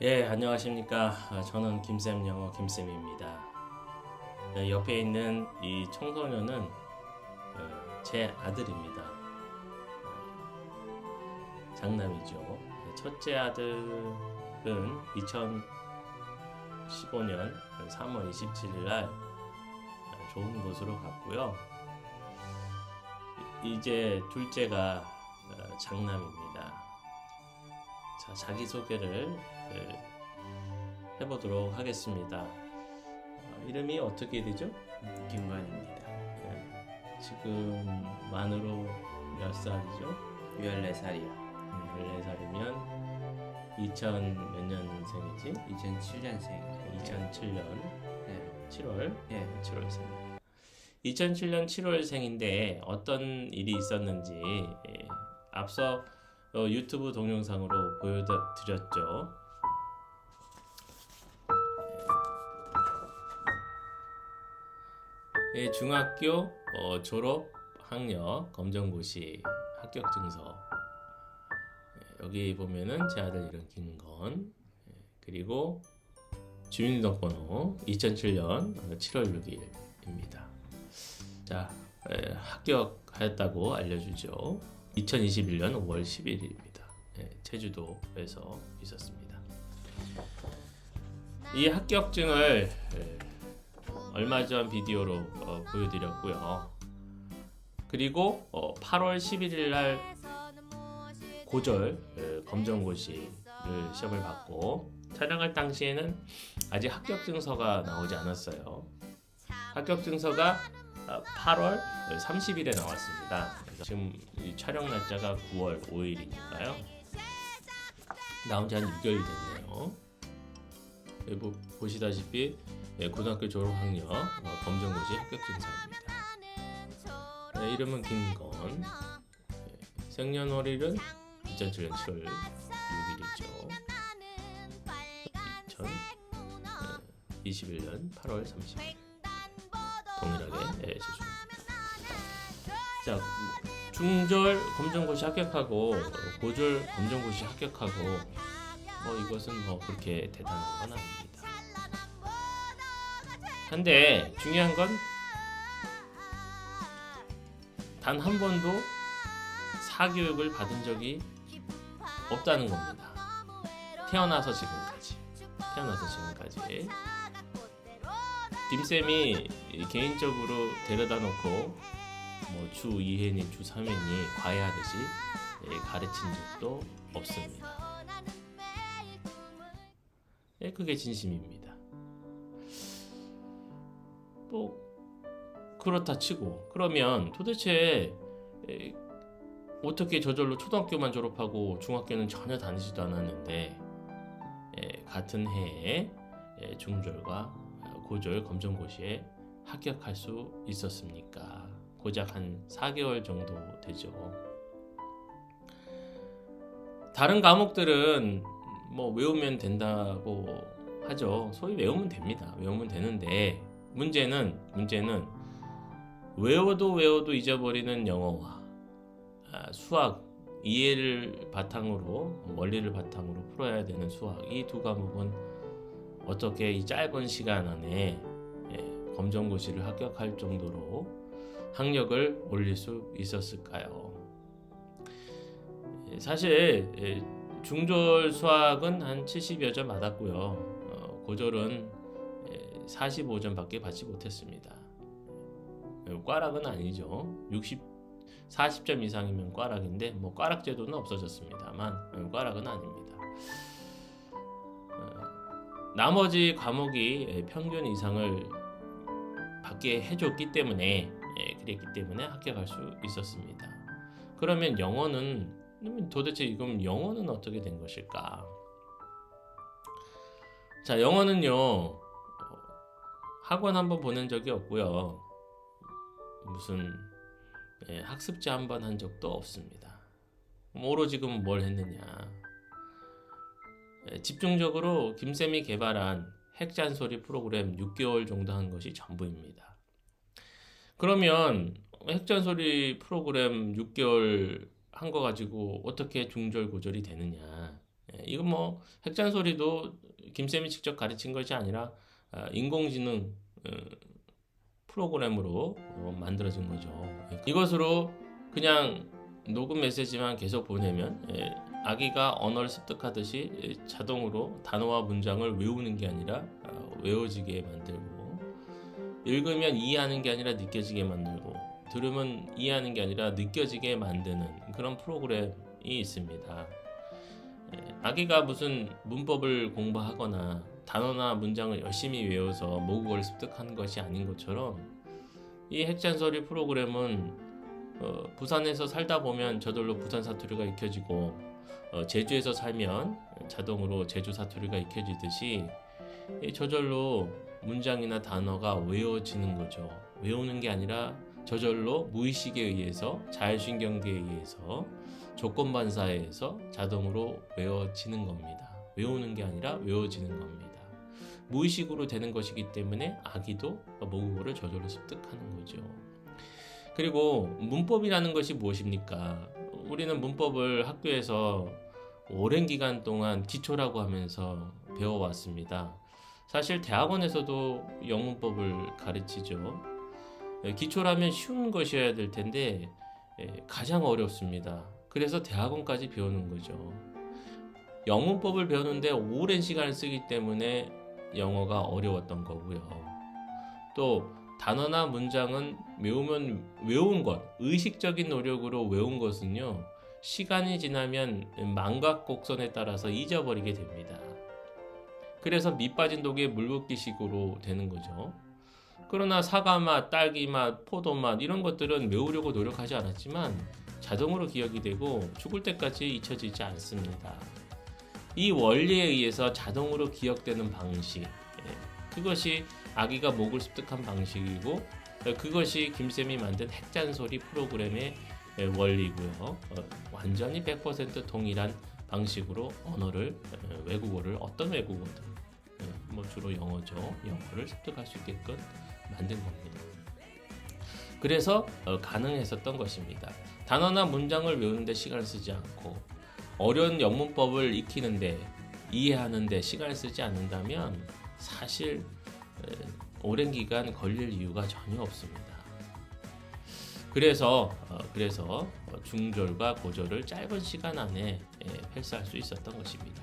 예, 안녕하십니까. 아, 저는 김쌤 영어 김쌤입니다. 예, 옆에 있는 이 청소년은 어, 제 아들입니다. 어, 장남이죠. 예, 첫째 아들은 2015년 3월 27일 날 어, 좋은 곳으로 갔고요. 이- 이제 둘째가 어, 장남입니다. 자, 자기소개를 예, 해보도록 하겠습니다. 어, 이름이 어떻게 되죠? 김관입니다. 예, 지금 만으로 몇 살이죠? 14살이요. 14살이면 2000 몇 년생이지? 2007년생. 2007년 네. 7월 예. 7월생. 2007년 7월생인데 어떤 일이 있었는지 예, 앞서 어, 유튜브 동영상으로 보여드렸죠. 예, 중학교 어, 졸업 학력 검정고시 합격 증서 예, 여기 보면은 제 아들 이름 김건 예, 그리고 주민등록번호 2007년 7월 6일입니다. 자, 에, 합격하였다고 알려주죠. 2021년 5월 11일입니다. 예, 제주도에서 있었습니다. 이 합격증을 에, 얼마 전 비디오로 어, 보여드렸고요. 그리고 어, 8월 11일 날 고졸 에, 검정고시를 시험을 받고 촬영할 당시에는 아직 합격 증서가 나오지 않았어요. 합격 증서가 8월 30일에 나왔습니다. 그래서 지금 이 촬영 날짜가 9월 5일이니까요. 나온 지 한 6개월이 됐네요. 보시다시피 예, 고등학교 졸업 학력 어, 검정고시 합격 증서입니다. 네, 이름은 김건. 예, 생년월일은 2007년 7월 6일이죠. 2021년 8월 30일 동일하게 예, 제출합니다. 자 중졸 검정고시 합격하고 어, 고졸 검정고시 합격하고 뭐 이것은 뭐 그렇게 대단한 건 아닙니다. 한데 중요한 건 단 한 번도 사교육을 받은 적이 없다는 겁니다. 태어나서 지금까지 태어나서 지금까지 김쌤이 개인적으로 데려다 놓고 뭐 주 2회니 주 3회니 과외하듯이 예, 가르친 적도 없습니다. 예, 그게 진심입니다. 뭐 그렇다 치고 그러면 도대체 에, 어떻게 저절로 초등학교만 졸업하고 중학교는 전혀 다니지도 않았는데 에, 같은 해에 에, 중졸과 고졸 검정고시에 합격할 수 있었습니까? 고작 한 4개월 정도 되죠. 다른 과목들은 뭐 외우면 된다고 하죠. 소위 외우면 됩니다. 외우면 되는데 문제는 문제는 외워도 외워도 잊어버리는 영어와 아, 수학 이해를 바탕으로 원리를 바탕으로 풀어야 되는 수학 이 두 과목은 어떻게 이 짧은 시간 안에 예, 검정고시를 합격할 정도로 학력을 올릴 수 있었을까요? 예, 사실 예, 중졸 수학은 한 70여 점 받았고요. 어, 고졸은 예, 45점밖에 받지 못했습니다. 예, 꽈락은 아니죠. 60 40점 이상이면 꽈락인데 뭐 꽈락 제도는 없어졌습니다만 어, 꽈락은 아닙니다. 어, 나머지 과목이 예, 평균 이상을 받게 해줬기 때문에 예, 그랬기 때문에 합격할 수 있었습니다. 그러면 영어는 도대체 이건 영어는 어떻게 된 것일까? 자 영어는요 어, 학원 한번 보낸 적이 없고요 무슨 예, 학습지 한번 한 적도 없습니다. 오로지 지금 뭘 했느냐? 예, 집중적으로 김쌤이 개발한 핵잔소리 프로그램 6개월 정도 한 것이 전부입니다. 그러면 핵잔소리 프로그램 6개월 한 거 가지고 어떻게 중졸 고졸이 되느냐? 예, 예, 이건 뭐 핵잔소리도 김쌤이 직접 가르친 것이 아니라 아, 인공지능 어, 프로그램으로 어, 만들어진 거죠. 이것으로 그냥 녹음 메시지만 계속 보내면 예, 아기가 언어를 습득하듯이 예, 자동으로 단어와 문장을 외우는 게 아니라 아, 외워지게 만들고 읽으면 이해하는 게 아니라 느껴지게 만들고 들으면 이해하는 게 아니라 느껴지게 만드는 그런 프로그램이 있습니다. 예, 아기가 무슨 문법을 공부하거나 단어나 문장을 열심히 외워서 모국어를 습득한 것이 아닌 것처럼 이 핵잔소리 프로그램은 어, 부산에서 살다 보면 저절로 부산 사투리가 익혀지고 어, 제주에서 살면 자동으로 제주 사투리가 익혀지듯이 이 저절로 문장이나 단어가 외워지는 거죠. 외우는 게 아니라 저절로 무의식에 의해서 자율신경계에 의해서 조건반사에 의해서 자동으로 외워지는 겁니다. 외우는 게 아니라 외워지는 겁니다. 무의식으로 되는 것이기 때문에 아기도 모국어를 저절로 습득하는 거죠. 그리고 문법이라는 것이 무엇입니까? 우리는 문법을 학교에서 오랜 기간 동안 기초라고 하면서 배워왔습니다. 사실 대학원에서도 영문법을 가르치죠. 예, 기초라면 쉬운 것이어야 될 텐데 예, 가장 어렵습니다. 그래서 대학원까지 배우는 거죠. 영문법을 배우는데 오랜 시간을 쓰기 때문에 영어가 어려웠던 거고요. 또 단어나 문장은 외우면 외운 것, 의식적인 노력으로 외운 것은요. 시간이 지나면 망각 곡선에 따라서 잊어버리게 됩니다. 그래서 밑 빠진 독에 물 붓기식으로 되는 거죠. 그러나 사과 맛, 딸기 맛, 포도 맛 이런 것들은 외우려고 노력하지 않았지만 자동으로 기억이 되고 죽을 때까지 잊혀지지 않습니다. 이 원리에 의해서 자동으로 기억되는 방식, 예, 그것이 아기가 목을 습득한 방식이고 예, 그것이 김쌤이 만든 핵잔소리 프로그램의 예, 원리고요. 어, 완전히 100% 동일한 방식으로 언어를 어, 외국어를 어떤 외국어든 예, 뭐 주로 영어죠. 영어를 습득할 수 있게끔 만든 겁니다. 그래서 어, 가능했었던 것입니다. 단어나 문장을 외우는데 시간을 쓰지 않고 어려운 영문법을 익히는데 이해하는데 시간을 쓰지 않는다면 사실 에, 오랜 기간 걸릴 이유가 전혀 없습니다. 그래서 어, 그래서 어, 중절과 고절을 짧은 시간 안에 예, 패스할 수 있었던 것입니다.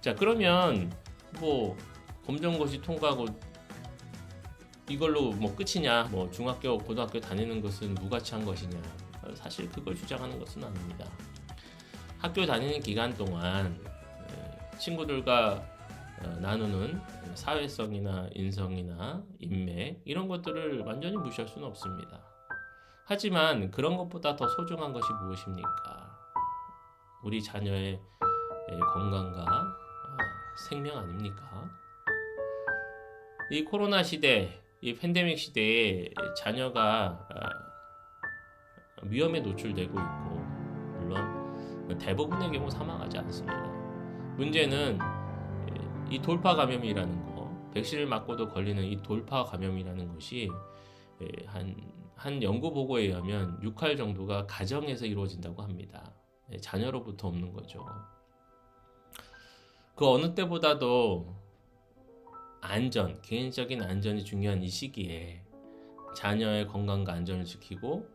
자 그러면 뭐 검정고시 통과하고 이걸로 뭐 끝이냐? 뭐 중학교, 고등학교 다니는 것은 무가치한 것이냐? 어, 사실 그걸 주장하는 것은 아닙니다. 학교 다니는 기간 동안 에, 친구들과 어, 나누는 사회성이나 인성이나 인맥 이런 것들을 완전히 무시할 수는 없습니다. 하지만 그런 것보다 더 소중한 것이 무엇입니까? 우리 자녀의 에, 건강과 어, 생명 아닙니까? 이 코로나 시대, 이 팬데믹 시대에 자녀가 아, 위험에 노출되고 있고 물론 대부분의 경우 사망하지 않습니다. 문제는 이 돌파 감염이라는 거, 백신을 맞고도 걸리는 이 돌파 감염이라는 것이 한, 한 연구 보고에 의하면 6할 정도가 가정에서 이루어진다고 합니다. 자녀로부터 없는 거죠. 그 어느 때보다도 안전, 개인적인 안전이 중요한 이 시기에 자녀의 건강과 안전을 지키고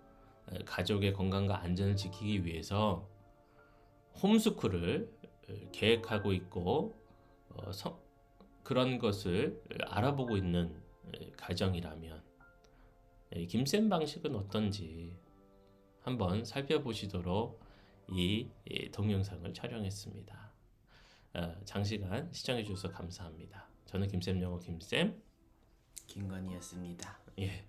가족의 건강과 안전을 지키기 위해서 홈스쿨을 계획하고 있고 어, 서, 그런 것을 알아보고 있는 가정이라면 김쌤 방식은 어떤지 한번 살펴보시도록 이 동영상을 촬영했습니다. 어, 장시간 시청해 주셔서 감사합니다. 저는 김쌤 영어 김쌤. 김건희였습니다. 예.